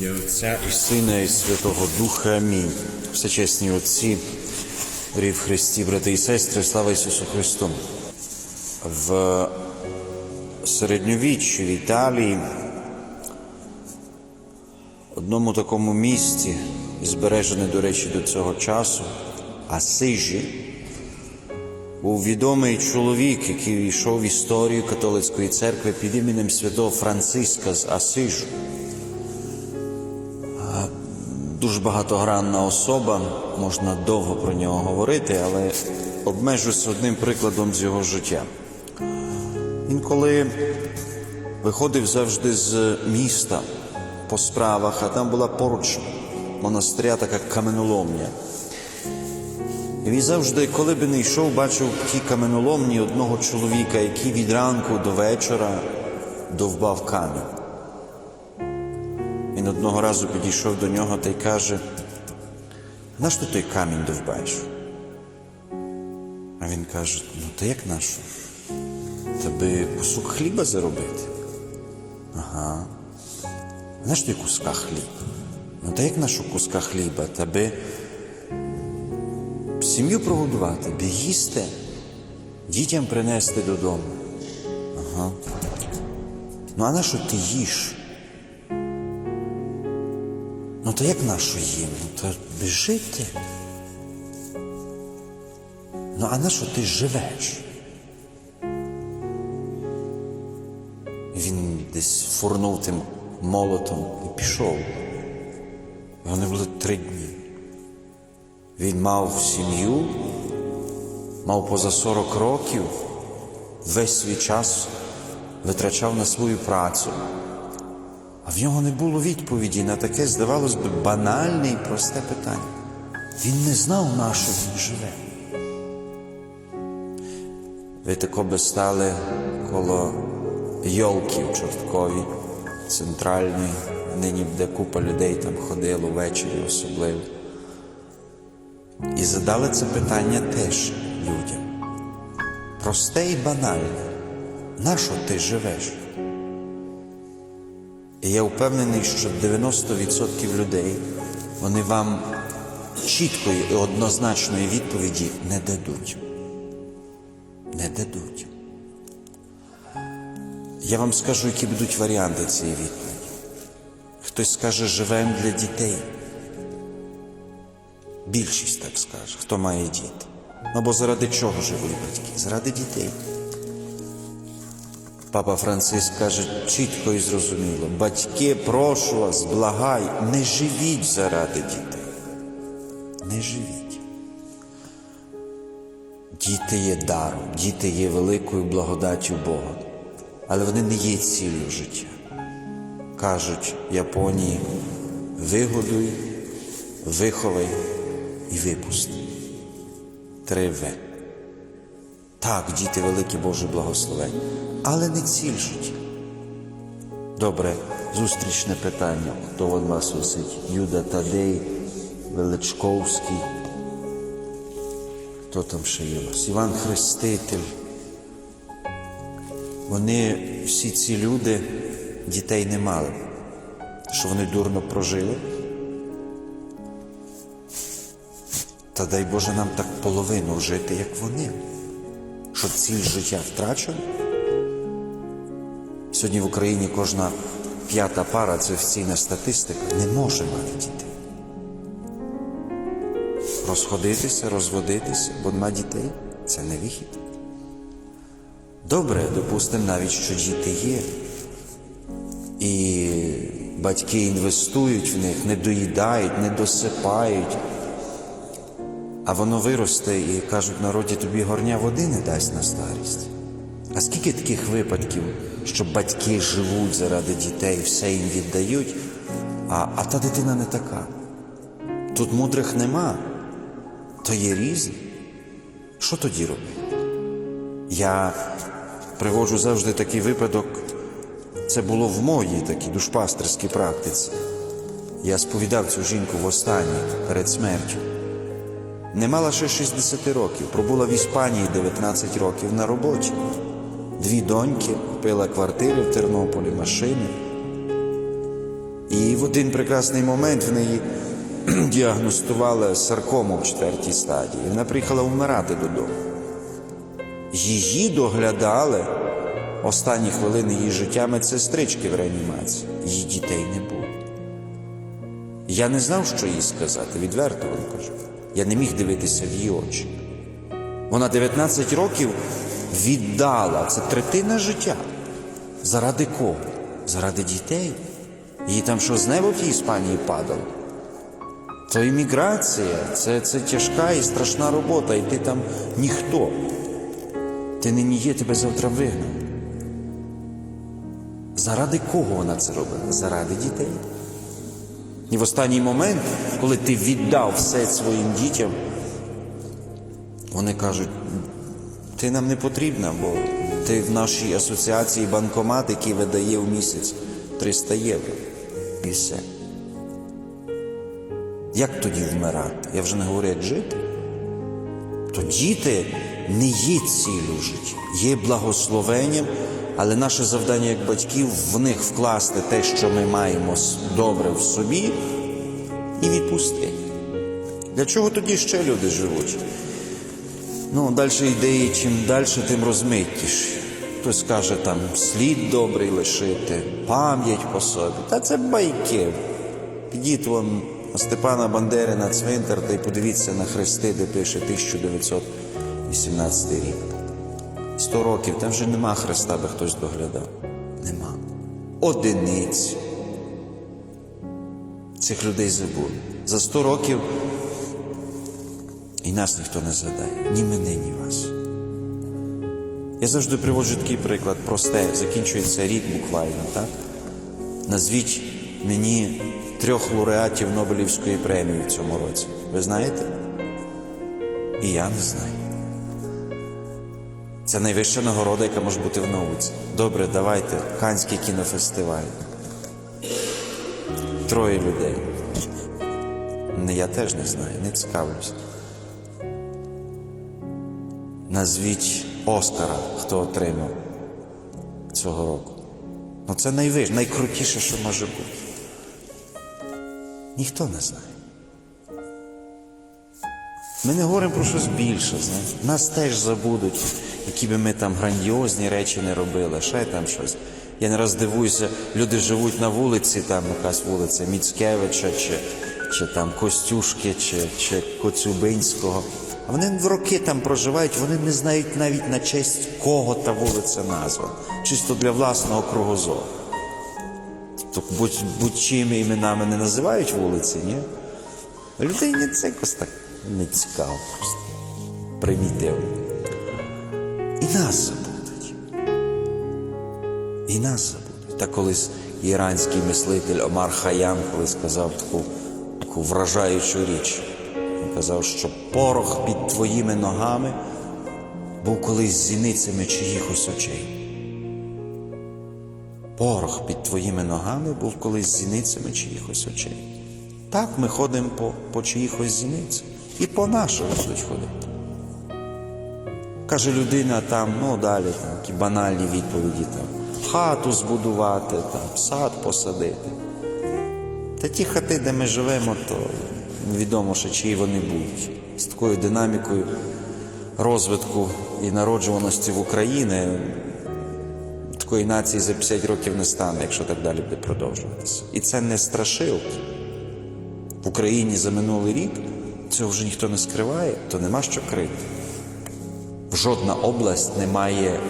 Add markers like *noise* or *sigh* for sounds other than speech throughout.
Ім'я Отця і Сина, і Святого Духа. Амінь. Всечесні Отці, дорогі в Христі, брати і сестри, слава Ісусу Христу. В середньовіччі в Італії, одному такому місті, збережене, до речі, до цього часу, Асижі, був відомий чоловік, який війшов в історію католицької церкви під іменем святого Франциска з Асижу. Дуже багатогранна особа, можна довго про нього говорити, але обмежуся одним прикладом з його життя. Він коли виходив завжди з міста по справах, а там була поруч монастиря така каменоломня. І він завжди, коли би не йшов, бачив в тій каменоломні одного чоловіка, який від ранку до вечора довбав камінь. Він одного разу підійшов до нього та й каже, наш ти той камінь довбаєш? А він каже, ну та як нащо? Тебе кусок хліба заробити? Ага. Знаєш ти куска хліб? Ну та як нашу куска хліба? Тебе сім'ю прогодувати, би їсти, дітям принести додому. Ага. Ну а на що ти їш? Ну то як нащо їм? Ну то жити. Ну а на що ти живеш? Він десь фурнув тим молотом і пішов. Вони були три дні. Він мав сім'ю, мав поза 40 років, весь свій час витрачав на свою працю. А в нього не було відповіді на таке, здавалось би, банальне і просте питання. Він не знав, на що він живе. Ви тако би стали коло йолки в Чорткові, центральної, нині де купа людей там ходило ввечері особливо. І задали це питання теж людям. Просте і банальне. На що ти живеш? І я впевнений, що 90% людей вони вам чіткої і однозначної відповіді не дадуть. Не дадуть. Я вам скажу, які будуть варіанти цієї відповіді. Хтось скаже, живемо для дітей. Більшість так скаже, хто має діти. Ну бо заради чого живуть батьки? Заради дітей. Папа Франциск каже чітко і зрозуміло: батьки, прошу вас, благай, не живіть заради дітей. Не живіть. Діти є даром, діти є великою благодаттю Бога, але вони не є ціллю життя. Кажуть Японії, вигодуй, виховай і випусти. Три В. Так, діти великі Боже благословення, але не ціль. Добре, зустрічне питання. Хто у вас висить? Юда Тадей, Величковський. Хто там ще є у вас? Іван Хреститель. Вони, всі ці люди, дітей не мали. Що вони дурно прожили? Та дай Боже нам так половину жити, як вони що ціль життя втрачена. Сьогодні в Україні кожна п'ята пара, це офіційна статистика, не може мати дітей. Розходитися, розводитися, бо нема дітей це не вихід. Добре, допустимо навіть, що діти є. І батьки інвестують в них, не доїдають, не досипають. А воно виросте і кажуть, народі тобі горня води не дасть на старість. А скільки таких випадків, що батьки живуть заради дітей, все їм віддають, а, а та дитина не така. Тут мудрих нема, то є різні. Що тоді робити? Я приводжу завжди такий випадок, це було в моїй такій душпастерській практиці. Я сповідав цю жінку востаннє перед смертю. Не мала ще 60 років, пробула в Іспанії 19 років на роботі. Дві доньки, купила квартири в Тернополі, машини. І в один прекрасний момент в неї *clears throat* діагностували саркому в четвертій стадії. Вона приїхала вмирати додому. Її доглядали останні хвилини її життя медсестрички в реанімації. Її дітей не було. Я не знав, що їй сказати, відверто вам кажу. Я не міг дивитися в її очі. Вона 19 років віддала це третина життя. Заради кого? Заради дітей. Їй там що з неба в тій Іспанії падало. То імміграція, це, це тяжка і страшна робота, і ти там ніхто. Ти нині є, тебе завтра вигнав. Заради кого вона це робила? Заради дітей. І в останній момент, коли ти віддав все своїм дітям, вони кажуть, ти нам не потрібна, бо ти в нашій асоціації банкомат, який видає в місяць 300 євро. І все. Як тоді вмирати? Я вже не говорю, як жити. То діти не є цілю життя, є благословенням, але наше завдання як батьків в них вкласти те, що ми маємо добре в собі, і відпустити. Для чого тоді ще люди живуть? Ну, далі ідеї, чим далі, тим розмиттіше. Хтось каже, там слід добрий лишити, пам'ять по собі. Та це байки. Підіть вон Степана Бандери на цвинтар та й подивіться на хрести, де пише 1918 рік. Сто років, там вже нема хреста, аби хтось доглядав. Нема. Одиниць. Цих людей забули. За сто років і нас ніхто не згадає. Ні мене, ні вас. Я завжди приводжу такий приклад, просте, закінчується рік буквально, так? Назвіть мені трьох лауреатів Нобелівської премії в цьому році. Ви знаєте? І я не знаю. Це найвища нагорода, яка може бути в науці. Добре, давайте. Канський кінофестиваль. Троє людей. Не, я теж не знаю, не цікавлюсь. Назвіть Оскара, хто отримав цього року. Ну це найвищ, найкрутіше, що може бути. Ніхто не знає. Ми не говоримо про щось більше, знаєте. Нас теж забудуть, які би ми там грандіозні речі не робили, ще там щось. Я не раз дивуюся, люди живуть на вулиці, там якась вулиця Міцкевича, чи, чи там Костюшки, чи, чи Коцюбинського. А вони в роки там проживають, вони не знають навіть на честь кого та вулиця назва. Чисто для власного кругозору. Тобто будь, будь-чими іменами не називають вулиці, ні? Людині це якось так не цікаво просто. Примітивно. І нас забудуть. І нас забудуть. Та колись іранський мислитель Омар Хаям колись сказав таку, таку вражаючу річ. Він казав, що порох під твоїми ногами був колись зіницями чиїхось очей. Порох під твоїми ногами був колись зіницями чиїхось очей. Так ми ходимо по, по чиїхось зіницях. І по нашому будуть ходити. Каже людина там, ну далі там, такі банальні відповіді там. Хату збудувати, там, сад посадити. Та ті хати, де ми живемо, то невідомо ще чиї вони будуть. З такою динамікою розвитку і народжуваності в Україні такої нації за 50 років не стане, якщо так далі буде продовжуватися. І це не страшилки. В Україні за минулий рік цього вже ніхто не скриває, то нема що крити. Жодна область не має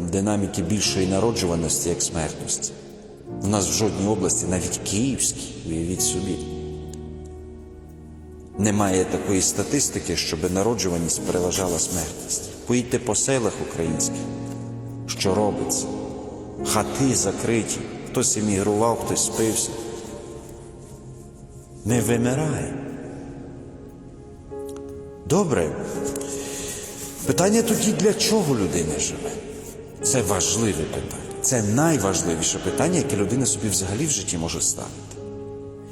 динаміки більшої народжуваності, як смертності. У нас в жодній області, навіть Київській, уявіть собі, немає такої статистики, щоб народжуваність переважала смертність. Поїдьте по селах українських, що робиться. Хати закриті, хтось емігрував, хтось спився. Ми вимираємо. Добре. Питання тоді, для чого людина живе? Це важливе питання. Це найважливіше питання, яке людина собі взагалі в житті може ставити.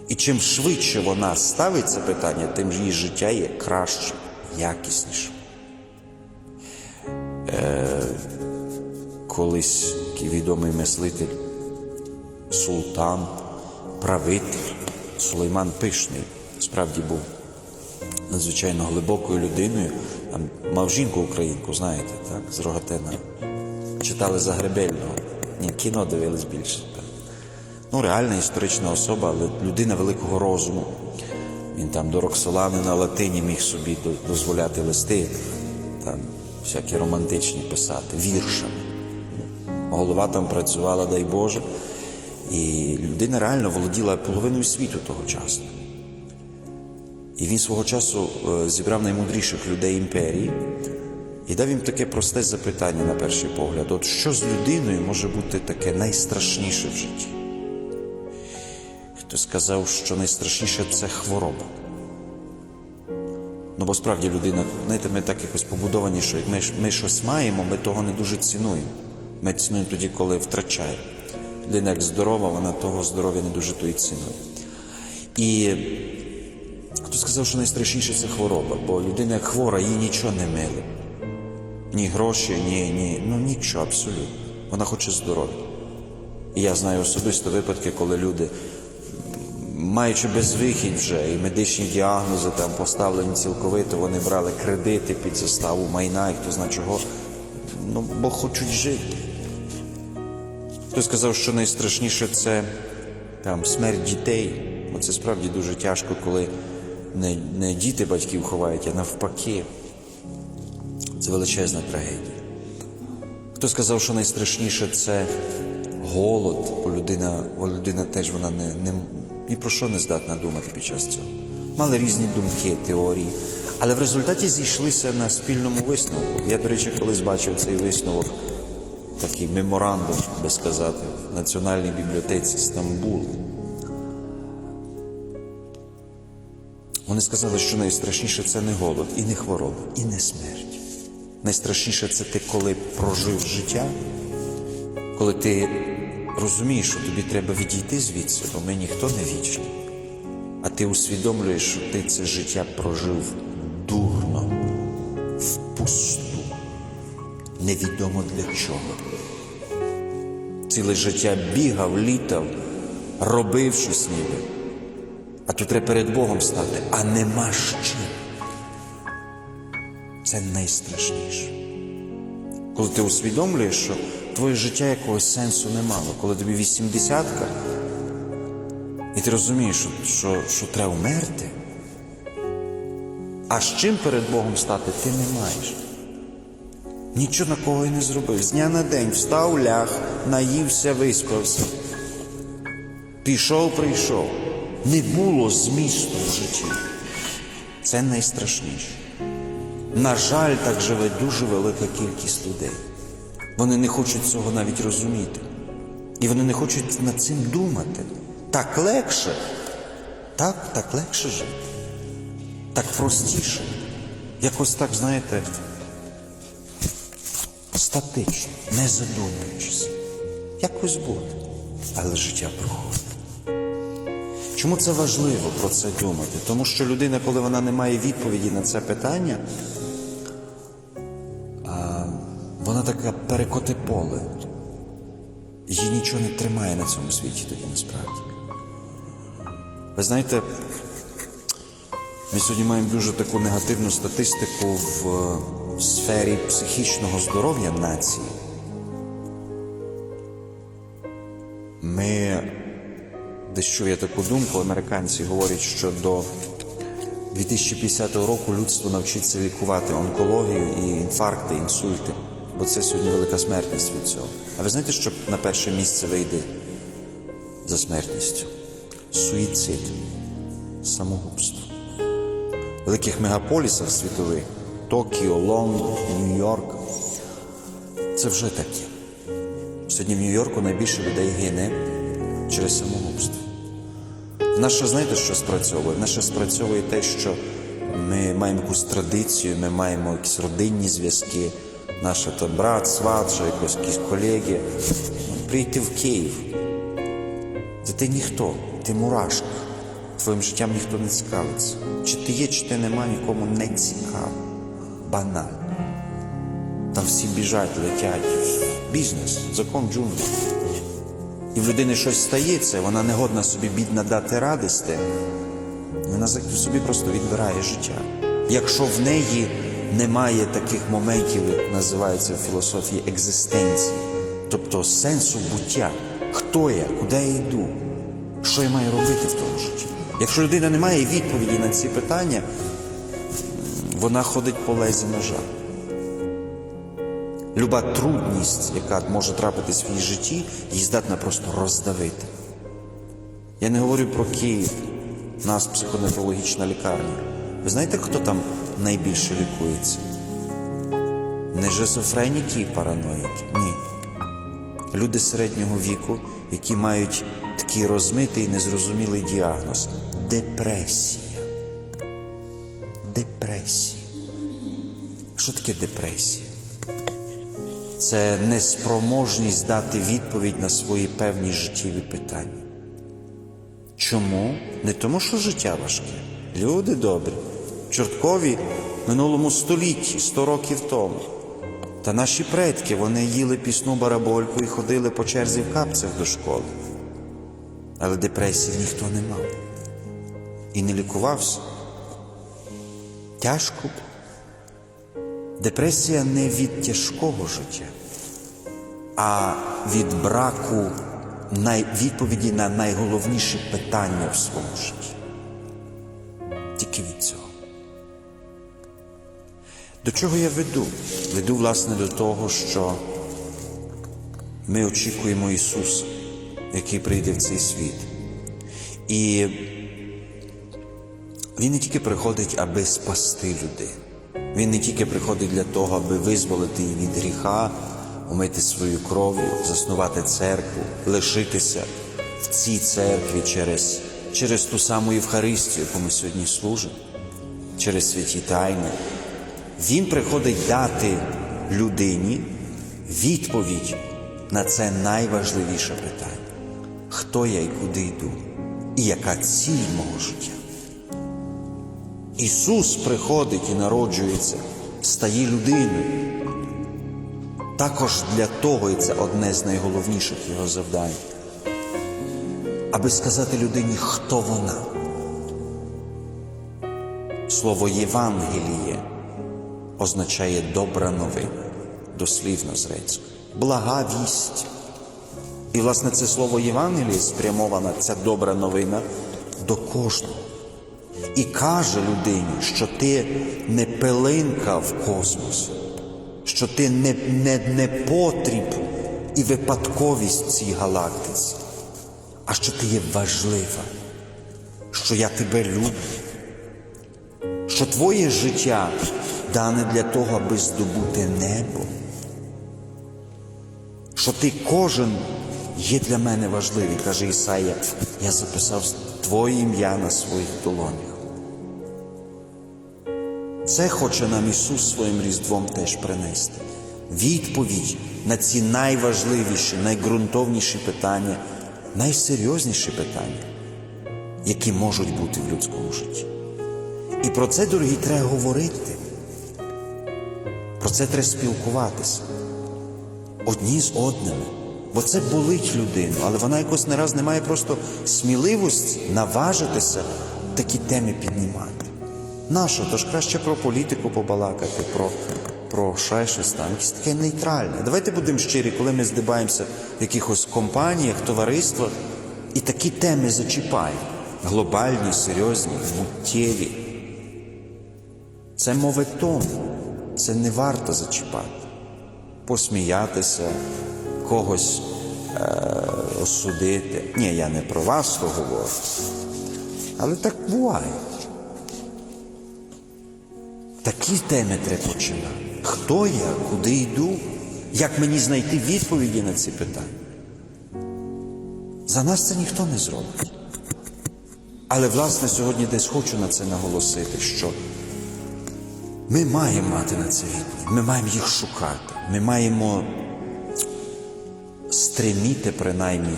І чим швидше вона ставить це питання, тим її життя є краще, якісніше. Е, колись відомий мислитель, султан правитель. Сулейман Пишний справді був надзвичайно глибокою людиною. Мав жінку українку, знаєте, так, з Рогатина. Читали Загребельного. Ні, кіно дивились більше. Так. Ну, реальна історична особа, але людина великого розуму. Він там до Роксолани на латині міг собі дозволяти листи, там всякі романтичні писати, віршами. Голова там працювала, дай Боже. І людина реально володіла половиною світу того часу. І він свого часу е, зібрав наймудріших людей імперії і дав їм таке просте запитання на перший погляд: от що з людиною може бути таке найстрашніше в житті? Хтось сказав, що найстрашніше це хвороба. Ну, бо справді людина, знаєте, ми так якось побудовані, що як ми, ми щось маємо, ми того не дуже цінуємо. Ми цінуємо тоді, коли втрачаємо. Людина як здорова, вона того здоров'я не дуже то цінує. І хто сказав, що найстрашніше це хвороба, бо людина як хвора, їй нічого не миле. Ні гроші, ні, ні, ну нічого абсолютно. Вона хоче здоров'я. І я знаю особисто випадки, коли люди, маючи безвихідь вже і медичні діагнози там поставлені цілковито, вони брали кредити під заставу майна і хто знає чого, ну, бо хочуть жити. Хтось сказав, що найстрашніше це там смерть дітей. Бо це справді дуже тяжко, коли не, не діти батьків ховають, а навпаки. Це величезна трагедія. Хто сказав, що найстрашніше це голод, бо людина, бо людина теж вона не, не, ні про що не здатна думати під час цього. Мали різні думки, теорії, але в результаті зійшлися на спільному висновку. Я, до речі, колись бачив цей висновок, такий меморандум, би сказати, в Національній бібліотеці Стамбул. Вони сказали, що найстрашніше це не голод, і не хвороба, і не смерть. Найстрашніше це ти, коли прожив життя, коли ти розумієш, що тобі треба відійти звідси, бо ми ніхто не вічний. А ти усвідомлюєш, що ти це життя прожив дурно, впусту, невідомо для чого. Ціле життя бігав, літав, робив щось ніби. А тут треба перед Богом стати, а нема з чим. Це найстрашніше. Коли ти усвідомлюєш, що твоє життя якогось сенсу не мало, коли тобі вісімдесятка, і ти розумієш, що, що, що треба вмерти, а з чим перед Богом стати ти не маєш. Нічого на кого й не зробив. З дня на день встав, ляг, наївся, виспався. Пішов, прийшов. Не було змісту в житті. Це найстрашніше. На жаль, так живе дуже велика кількість людей. Вони не хочуть цього навіть розуміти. І вони не хочуть над цим думати. Так легше. Так, так легше жити. Так простіше. Якось так, знаєте, статично, не задумуючись. Якось буде. Але життя проходить. Чому це важливо про це думати? Тому що людина, коли вона не має відповіді на це питання, вона така перекоте поле. Її нічого не тримає на цьому світі тоді насправді. Ви знаєте, ми сьогодні маємо дуже таку негативну статистику в сфері психічного здоров'я нації. Десь чув я таку думку, американці говорять, що до 2050 року людство навчиться лікувати онкологію і інфаркти, інсульти, бо це сьогодні велика смертність від цього. А ви знаєте, що на перше місце вийде за смертністю? Суїцид, самогубство. В великих мегаполісах світових Токіо, Лондон, Нью-Йорк. Це вже таке. Сьогодні в Нью-Йорку найбільше людей гине через самогубство. Ще знаєте, що спрацьовує? Ще спрацьовує те, що ми маємо якусь традицію, ми маємо якісь родинні зв'язки, наша то брат, сват, ще якось якісь колеги. Прийти в Київ. Це ти ніхто, ти мурашка. Твоїм життям ніхто не цікавиться. Чи ти є, чи ти нема, нікому не цікаво. Банально. Там всі біжать, летять. Бізнес, закон джунглів. В людини щось стається, вона не годна собі бідна дати тим, вона собі просто відбирає життя. Якщо в неї немає таких моментів, як називається в філософії екзистенції, тобто сенсу буття, хто я, куди я йду, що я маю робити в тому житті. Якщо людина не має відповіді на ці питання, вона ходить по лезі ножа. Люба трудність, яка може трапитись в її житті, її здатна просто роздавити. Я не говорю про Київ, нас психоневрологічна лікарня. Ви знаєте, хто там найбільше лікується? Не шизофреніки і параноїки. Ні. Люди середнього віку, які мають такий розмитий і незрозумілий діагноз депресія. Депресія. Що таке депресія? Це неспроможність дати відповідь на свої певні життєві питання. Чому? Не тому, що життя важке. Люди добрі, чорткові в минулому столітті, 100 років тому. Та наші предки вони їли пісну барабольку і ходили по черзі в капцях до школи. Але депресії ніхто не мав. І не лікувався. Тяжко. Депресія не від тяжкого життя, а від браку відповіді на найголовніші питання в своєму житті. Тільки від цього. До чого я веду? Веду, власне, до того, що ми очікуємо Ісуса, який прийде в цей світ. І Він не тільки приходить, аби спасти людей. Він не тільки приходить для того, аби визволити її від гріха, умити свою кров'ю, заснувати церкву, лишитися в цій церкві через, через ту саму Євхаристію, яку ми сьогодні служимо, через святі тайни. Він приходить дати людині відповідь на це найважливіше питання: хто я і куди йду, і яка ціль мого життя. Ісус приходить і народжується, стає людиною. Також для того, і це одне з найголовніших його завдань, аби сказати людині, хто вона. Слово Євангеліє означає добра новина, дослівно з грецької. Блага вість. І, власне, це слово Євангеліє спрямована, ця добра новина до кожного. І каже людині, що ти не пилинка в космосі, що ти не, не, не потріб і випадковість цій галактиці, а що ти є важлива, що я тебе люблю, що твоє життя дане для того, аби здобути небо, що ти кожен є для мене важливий, каже Ісая, я записав Твоє ім'я на своїх долонях. Це хоче нам Ісус своїм Різдвом теж принести. Відповідь на ці найважливіші, найґрунтовніші питання, найсерйозніші питання, які можуть бути в людському житті. І про це, дорогі, треба говорити. Про це треба спілкуватися одні з одними. Бо це болить людину, але вона якось не раз не має просто сміливості наважитися такі теми піднімати. Нащо? Тож краще про політику побалакати, про, про ще щось там, якесь таке нейтральне. Давайте будемо щирі, коли ми здибаємося в якихось компаніях, товариствах, і такі теми зачіпаємо. Глобальні, серйозні, буттєві. Це моветон, це не варто зачіпати. Посміятися, когось е, осудити. Ні, я не про вас то говорю. Але так буває. Такі теми треба починати. Хто я, куди йду, як мені знайти відповіді на ці питання? За нас це ніхто не зробить. Але, власне, сьогодні десь хочу на це наголосити, що ми маємо мати на це відповідь, ми маємо їх шукати, ми маємо стреміти принаймні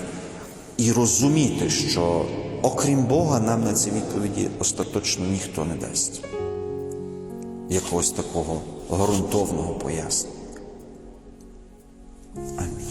і розуміти, що окрім Бога нам на ці відповіді остаточно ніхто не дасть якогось такого ґрунтовного пояснення. Амінь.